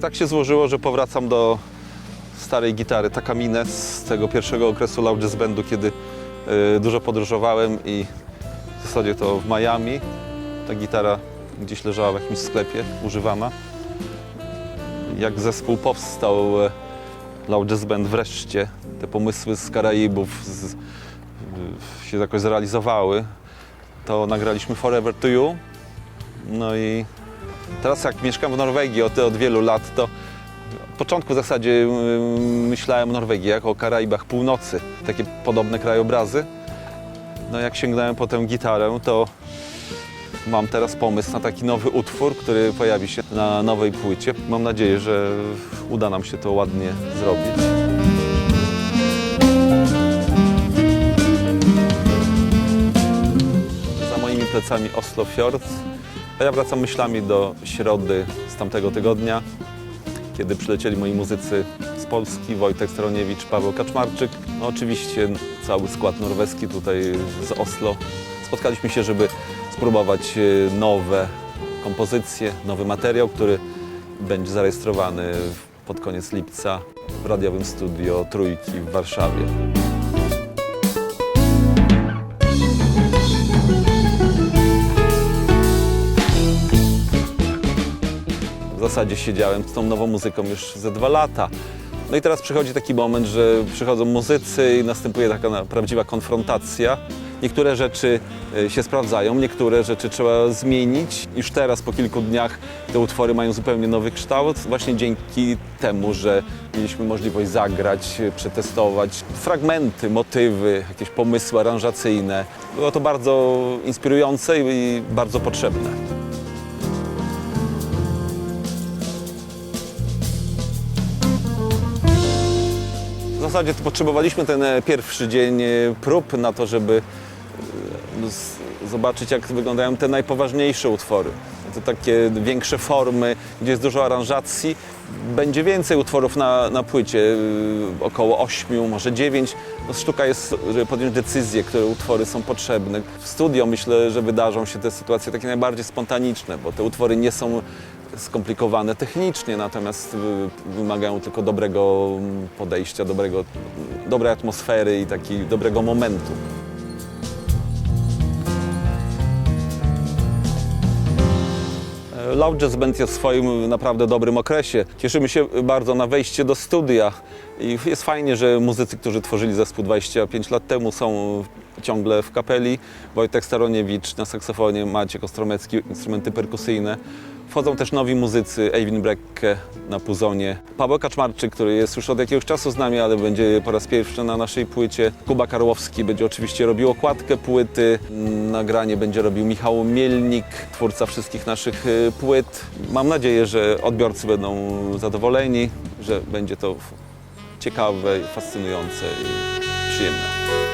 tak się złożyło, że powracam do starej gitary Takamine z tego pierwszego okresu Jazz Bandu, kiedy y, dużo podróżowałem i w zasadzie to w Miami. Ta gitara gdzieś leżała w jakimś sklepie, używana. Jak zespół powstał, e, Loud Jazz Band wreszcie, te pomysły z Karaibów z, y, się jakoś zrealizowały, to nagraliśmy Forever to You. No i teraz jak mieszkam w Norwegii od, od wielu lat, to od początku w zasadzie y, myślałem o Norwegii jako o Karaibach Północy, takie podobne krajobrazy. No jak sięgnąłem po tę gitarę, to mam teraz pomysł na taki nowy utwór, który pojawi się na nowej płycie. Mam nadzieję, że uda nam się to ładnie zrobić. Za moimi plecami Oslo Fjord, a ja wracam myślami do środy z tamtego tygodnia, kiedy przylecieli moi muzycy z Polski, Wojtek Stroniewicz, Paweł Kaczmarczyk, no oczywiście cały skład norweski tutaj z Oslo. Spotkaliśmy się, żeby spróbować e, nowe kompozycje, nowy materiał, który będzie zarejestrowany pod koniec lipca w radiowym studio Trójki w Warszawie. W zasadzie siedziałem z tą nową muzyką już ze dwa lata. No i teraz przychodzi taki moment, że przychodzą muzycy i następuje taka prawdziwa konfrontacja. Niektóre rzeczy y, się sprawdzają, niektóre rzeczy trzeba zmienić. Już teraz, po kilku dniach, te utwory mają zupełnie nowy kształt, właśnie dzięki temu, że mieliśmy możliwość zagrać, y, przetestować fragmenty, motywy, jakieś pomysły aranżacyjne. Było to bardzo inspirujące i bardzo potrzebne. Zasadzie potrzebowaliśmy ten e, pierwszy dzień e, prób na to, żeby e, no, zobaczyć, jak wyglądają te najpoważniejsze utwory. To takie większe formy, gdzie jest dużo aranżacji. Będzie więcej utworów na, na płycie, około ośmiu, może dziewięć. No, sztuka jest, żeby podjąć decyzję, które utwory są potrzebne. W studio myślę, że wydarzą się te sytuacje takie najbardziej spontaniczne, bo te utwory nie są skomplikowane technicznie, natomiast y, wymagają tylko dobrego mm, podejścia, dobrego, dobrej atmosfery i taki dobrego momentu. Loud Jazz Band jest w swoim naprawdę dobrym okresie. Cieszymy się bardzo na wejście do studia i jest fajnie, że muzycy, którzy tworzyli zespół 25 lat temu są ciągle w kapeli. Wojtek Staroniewicz na saksofonie, Maciek Ostromecki, instrumenty perkusyjne. Wchodzą też nowi muzycy, Eivin Brecke na puzonie, Paweł Kaczmarczyk, który jest już od jakiegoś czasu z nami, ale będzie po raz pierwszy na naszej płycie. Kuba Karłowski będzie oczywiście robił okładkę płyty, nagranie będzie robił Michał Mielnik, twórca wszystkich naszych y, płyt. Mam nadzieję, że odbiorcy będą zadowoleni, że będzie to ciekawe, fascynujące i przyjemne.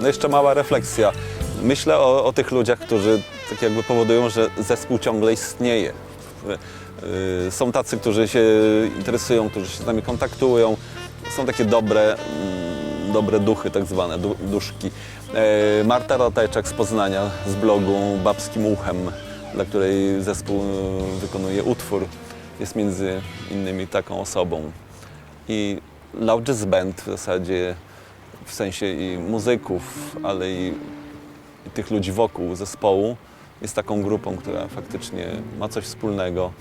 No jeszcze mała refleksja. Myślę o, o tych ludziach, którzy tak jakby powodują, że zespół ciągle istnieje. Yy, Są tacy, którzy się interesują, którzy się z nami kontaktują. Są takie dobre, mm, dobre duchy, tak zwane, du, duszki. Yy, Marta Ratajczak z Poznania, z blogu Babskim Uchem, dla której zespół yy, wykonuje utwór, jest między innymi taką osobą. I Loud Jazz Band w zasadzie w sensie i muzyków, ale i, i tych ludzi wokół zespołu jest taką grupą, która faktycznie ma coś wspólnego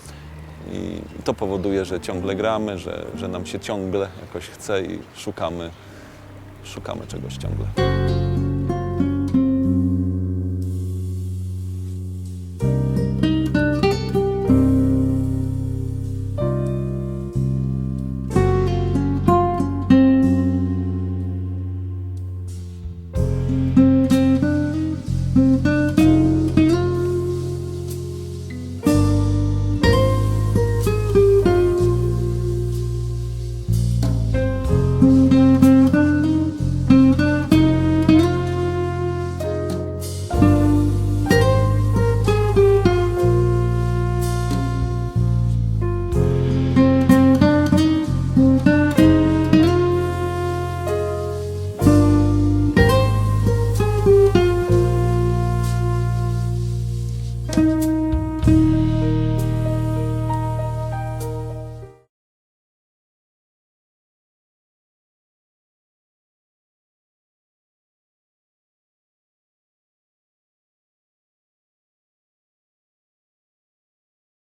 i to powoduje, że ciągle gramy, że, że nam się ciągle jakoś chce i szukamy, szukamy czegoś ciągle.